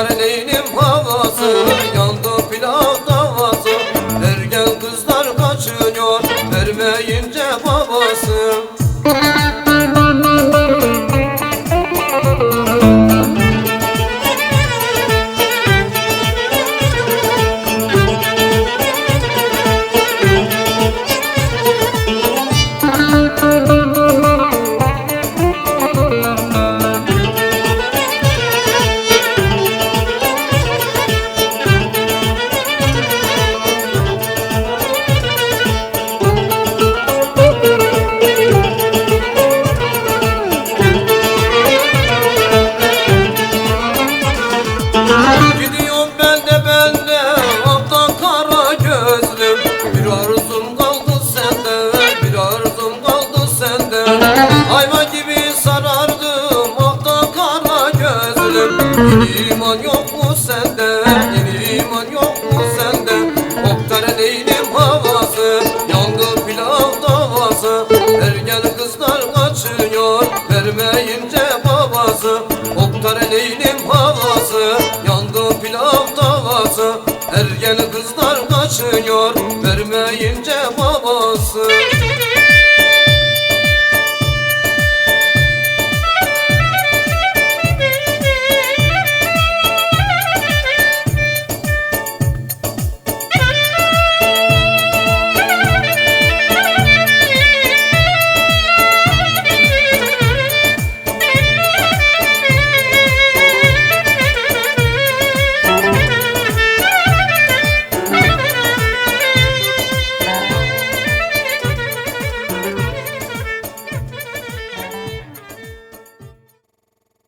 Yar neynim havası Yandı pilav davası. Ergen kızlar kaçınıyor Vermeyince babası. Gidiyorum ben de ben de Bir arzum kaldı sende Bir arzum kaldı sende. Hayvan gibi sarardım Aptan kara gözlüm. Yok mu sende? Yeni iman yok mu sende? Oktar değilim havası Yandı pilav davası. Ergen kızlar kaçıyor Oktar neylim havası Yandı pilav davası Ergen kızlar kaçıyor Vermeyince babası